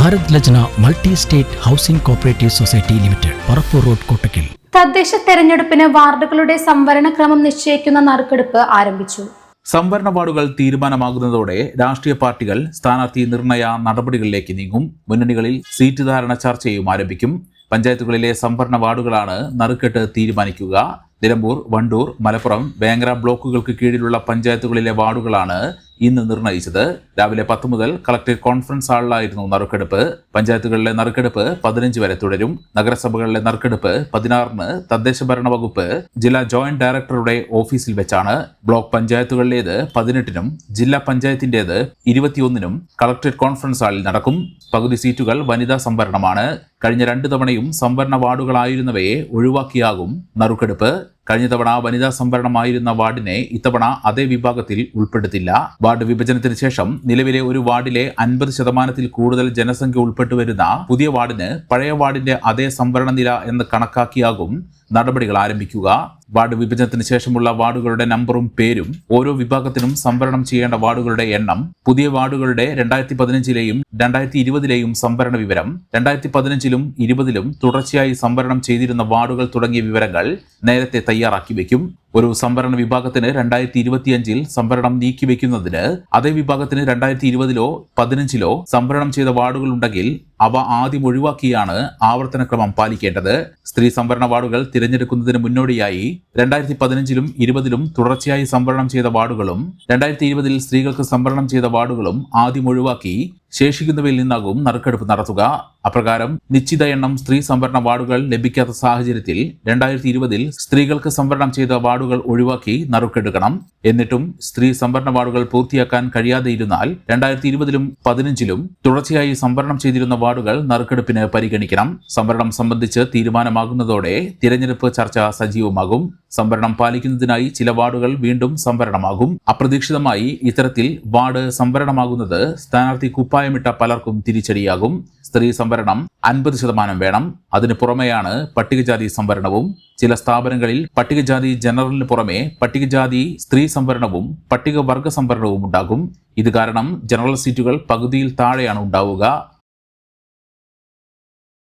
Bharat Lajna multi state housing cooperative society limited Parappur road Kottakkal. തദ്ദേശ തെരഞ്ഞെടുപ്പിന് വാർഡുകളുടെ സംവരണ ക്രമം നിശ്ചയിക്കുന്ന നറുക്കെടുപ്പ് ആരംഭിച്ചു. സംവരണ വാർഡുകൾ തീരുമാനമാകുന്നതോടെ രാഷ്ട്രീയ പാർട്ടികൾ സ്ഥാനാർത്ഥി നിർണയ നടപടികളിലേക്ക് നീങ്ങും. മുന്നണികളിൽ സീറ്റ് ധാരണ ചർച്ചയും ആരംഭിക്കും. പഞ്ചായത്തുകളിലെ സംവരണ വാർഡുകളാണ് നറുക്കെട്ട് തീരുമാനിക്കുക. നിലമ്പൂർ വണ്ടൂർ മലപ്പുറം വേങ്ങര ബ്ലോക്കുകൾക്ക് കീഴിലുള്ള പഞ്ചായത്തുകളിലെ വാർഡുകളാണ് ഇന്ന് നിർണയിച്ചത്. രാവിലെ പത്ത് മുതൽ കളക്ടറേറ്റ് കോൺഫറൻസ് ഹാളിലായിരുന്നു നറുക്കെടുപ്പ്. പഞ്ചായത്തുകളിലെ നറുക്കെടുപ്പ് പതിനഞ്ച് വരെ തുടരും. നഗരസഭകളിലെ നറുക്കെടുപ്പ് പതിനാറിന് തദ്ദേശ ഭരണ വകുപ്പ് ജില്ലാ ജോയിന്റ് ഡയറക്ടറുടെ ഓഫീസിൽ വെച്ചാണ്. ബ്ലോക്ക് പഞ്ചായത്തുകളിലേത് പതിനെട്ടിനും ജില്ലാ പഞ്ചായത്തിന്റേത് ഇരുപത്തിയൊന്നിനും കളക്ടറേറ്റ് കോൺഫറൻസ് ഹാളിൽ നടക്കും. പകുതി സീറ്റുകൾ വനിതാ സംവരണമാണ്. കഴിഞ്ഞ രണ്ട് തവണയും സംവരണ വാർഡുകളായിരുന്നവയെ ഒഴിവാക്കിയാകും നറുക്കെടുപ്പ്. കഴിഞ്ഞ തവണ വനിതാ സംവരണമായിരുന്ന വാർഡിനെ ഇത്തവണ അതേ വിഭാഗത്തിൽ ഉൾപ്പെടുത്തില്ല. വാർഡ് വിഭജനത്തിന് ശേഷം നിലവിലെ ഒരു വാർഡിലെ അൻപത് ശതമാനത്തിൽ കൂടുതൽ ജനസംഖ്യ ഉൾപ്പെട്ടുവരുന്ന പുതിയ വാർഡിന് പഴയ വാർഡിന്റെ അതേ സംവരണ നില എന്ന് കണക്കാക്കിയാകും നടപടികൾ ആരംഭിക്കുക. വാർഡ് വിഭജനത്തിന് ശേഷമുള്ള വാർഡുകളുടെ നമ്പറും പേരും ഓരോ വിഭാഗത്തിനും സംവരണം ചെയ്യേണ്ട വാർഡുകളുടെ എണ്ണം പുതിയ വാർഡുകളുടെ രണ്ടായിരത്തി പതിനഞ്ചിലെയും രണ്ടായിരത്തി ഇരുപതിലെയും സംവരണ വിവരം രണ്ടായിരത്തി പതിനഞ്ചിലും ഇരുപതിലും തുടർച്ചയായി സംവരണം ചെയ്തിരുന്ന വാർഡുകൾ തുടങ്ങിയ വിവരങ്ങൾ നേരത്തെ തയ്യാറാക്കി വെക്കും. ഒരു സംവരണ വിഭാഗത്തിന് രണ്ടായിരത്തി ഇരുപത്തിയഞ്ചിൽ സംവരണം നീക്കിവെക്കുന്നതിന് അതേ വിഭാഗത്തിന് രണ്ടായിരത്തി ഇരുപതിലോ പതിനഞ്ചിലോ സംവരണം ചെയ്ത വാർഡുകൾ ഉണ്ടെങ്കിൽ അവ ആദ്യം ഒഴിവാക്കിയാണ് ആവർത്തനക്രമം പാലിക്കേണ്ടത്. സ്ത്രീ സംവരണ വാർഡുകൾ തിരഞ്ഞെടുക്കുന്നതിന് മുന്നോടിയായി രണ്ടായിരത്തി പതിനഞ്ചിലും ഇരുപതിലും തുടർച്ചയായി സംവരണം ചെയ്ത വാർഡുകളും രണ്ടായിരത്തി ഇരുപതിൽ സ്ത്രീകൾക്ക് സംവരണം ചെയ്ത വാർഡുകളും ആദ്യം ഒഴിവാക്കി ശേഷിക്കുന്നവയിൽ നിന്നാകും നറുക്കെടുപ്പ് നടത്തുക. അപ്രകാരം നിശ്ചിത എണ്ണം സ്ത്രീ സംവരണ വാർഡുകൾ ലഭിക്കാത്ത സാഹചര്യത്തിൽ രണ്ടായിരത്തി ഇരുപതിൽ സ്ത്രീകൾക്ക് സംവരണം ചെയ്ത വാർഡുകൾ ഒഴിവാക്കി നറുക്കെടുക്കണം. എന്നിട്ടും സ്ത്രീ സംവരണ വാർഡുകൾ പൂർത്തിയാക്കാൻ കഴിയാതെ ഇരുന്നാൽ രണ്ടായിരത്തി ഇരുപതിലും പതിനഞ്ചിലും തുടർച്ചയായി സംവരണം ചെയ്തിരുന്ന വാർഡുകൾ നറുക്കെടുപ്പിന് പരിഗണിക്കണം. സംവരണം സംബന്ധിച്ച് തീരുമാനമാകുന്നതോടെ തിരഞ്ഞെടുപ്പ് ചർച്ച സജീവമാകും. സംവരണം പാലിക്കുന്നതിനായി ചില വാർഡുകൾ വീണ്ടും സംവരണമാകും. അപ്രതീക്ഷിതമായി ഇത്തരത്തിൽ വാർഡ് സംവരണമാകുന്നത് സ്ഥാനാർത്ഥി കുപ്പായമിട്ട പലർക്കും തിരിച്ചടിയാകും. സ്ത്രീ സംവരണം അൻപത് ശതമാനം വേണം. അതിനു പുറമെയാണ് പട്ടികജാതി സംവരണവും. ചില സ്ഥാപനങ്ങളിൽ പട്ടികജാതി ജനറലിന് പുറമെ പട്ടികജാതി സ്ത്രീ സംവരണവും പട്ടികവർഗ സംവരണവും ഉണ്ടാകും. ഇത് കാരണം ജനറൽ സീറ്റുകൾ പകുതിയിൽ താഴെയാണ് ഉണ്ടാവുക.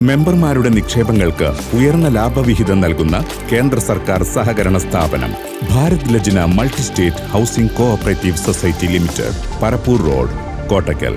മെമ്പർമാരുടെ നിക്ഷേപങ്ങൾക്ക് ഉയർന്ന ലാഭവിഹിതം നൽകുന്ന കേന്ദ്ര സർക്കാർ സഹകരണ സ്ഥാപനം Bharat Lajna multi state housing cooperative society limited Parappur road Kottakkal.